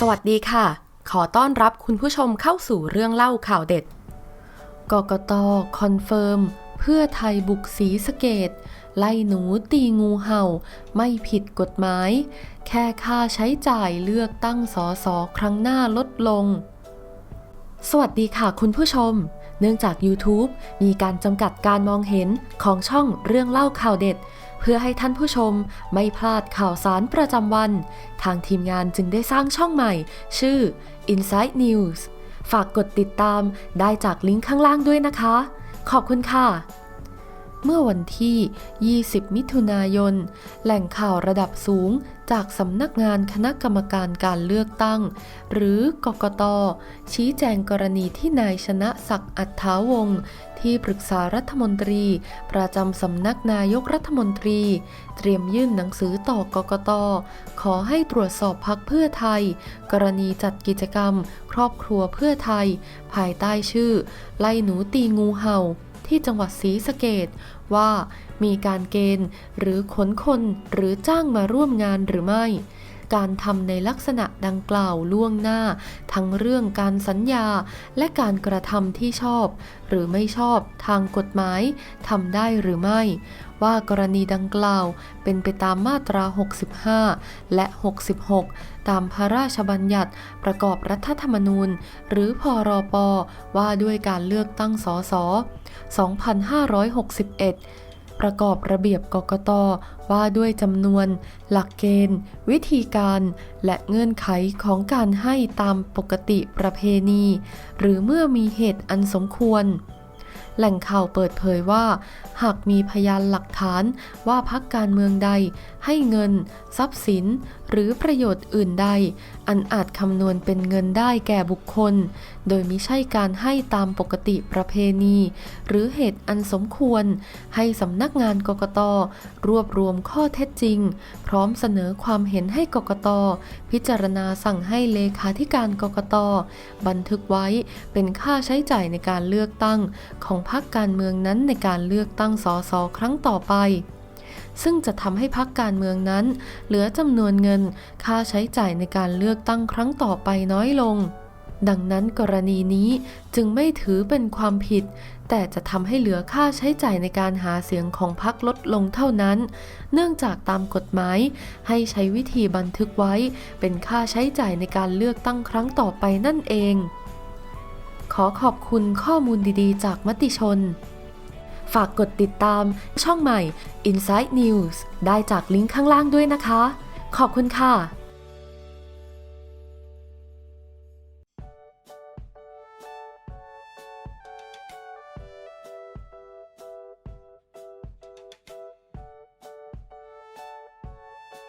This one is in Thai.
สวัสดีค่ะ ขอต้อนรับคุณผู้ชมเข้าสู่เรื่องเล่าข่าวเด็ด กกตคอนเฟิร์ม เพื่อไทยบุกสีสเกต ไล่หนูตีงูเห่า ไม่ผิดกฎหมาย แค่ค่าใช้จ่ายเลือกตั้งสอสอครั้งหน้าลดลง สวัสดีค่ะคุณผู้ชม เนื่องจาก YouTube มีการจำกัดการมองเห็นของช่องเรื่องเล่าข่าวเด็ด เพื่อให้ท่านผู้ชมไม่พลาดข่าวสารประจำวัน ทางทีมงานจึงได้สร้างช่องใหม่ ชื่อ Inside News ฝากกดติดตามได้จากลิงก์ข้างล่างด้วยนะคะ ขอบคุณค่ะ เมื่อวันที่ 20 มิถุนายน แหล่งข่าวระดับสูงจากสำนักงานคณะกรรมการการเลือกตั้ง หรือกกต ชี้แจงกรณีที่นายชนะศักดิ์อัฏฐาวงศ์ที่ปรึกษารัฐมนตรี ประจำสำนักนายกรัฐมนตรี เตรียมยื่นหนังสือต่อกกต ขอให้ตรวจสอบพักเพื่อไทย กรณีจัดกิจกรรม ครอบครัวเพื่อไทย ภายใต้ชื่อ ไล่หนูตีงูเห่า ที่จังหวัดศรีสะเกดว่ามีการเกณฑ์หรือขนคนหรือจ้างมาร่วมงานหรือไม่ การทำในลักษณะดังกล่าวล่วงหน้า ทั้งเรื่องการสัญญาและการกระทำที่ชอบ หรือไม่ชอบทางกฎหมายทำได้หรือไม่ ว่ากรณีดังกล่าวเป็นไปตามมาตรา 65 และ 66 ตามพระราชบัญญัติประกอบรัฐธรรมนูญ หรือพรปว่าด้วยการเลือกตั้งสส 2561 ประกอบระเบียบกกตว่าด้วยจำนวน หลักเกณฑ์ วิธีการ และเงื่อนไขของการให้ตามปกติประเพณี หรือเมื่อมีเหตุอันสมควร แหล่งข่าวเปิดเผยว่า หากมีพยานหลักฐานว่าพักการเมืองใด ให้เงิน ทรัพย์สิน หรือประโยชน์อื่นใด อันอาจคำนวณเป็นเงินได้แก่บุคคล โดยมิใช่การให้ตามปกติประเพณี หรือเหตุอันสมควร ให้สำนักงานกกตรวบรวมข้อเท็จจริง พร้อมเสนอความเห็นให้กกตพิจารณาสั่งให้เลขาธิการกกตบันทึกไว้เป็นค่าใช้จ่ายในการเลือกตั้ง ของพรรคการเมืองนั้นในการเลือกตั้งสสครั้งต่อไป ซึ่งจะทำให้พรรคการเมืองนั้น เหลือจำนวนเงิน ค่าใช้จ่ายในการเลือกตั้งครั้งต่อไปน้อยลง ดังนั้นกรณีนี้จึงไม่ถือเป็นความผิด แต่จะทำให้เหลือค่าใช้จ่ายในการหาเสียงของพรรคลดลงเท่านั้น เนื่องจากตามกฎหมาย ให้ใช้วิธีบันทึกไว้ เป็นค่าใช้จ่ายในการเลือกตั้งครั้งต่อไปนั่นเอง ขอขอบคุณข้อมูลดีๆ จากมติชน ฝากกดติดตามช่องใหม่ Inside News ได้จากลิงก์ข้างล่างด้วยนะคะ ขอบคุณค่ะ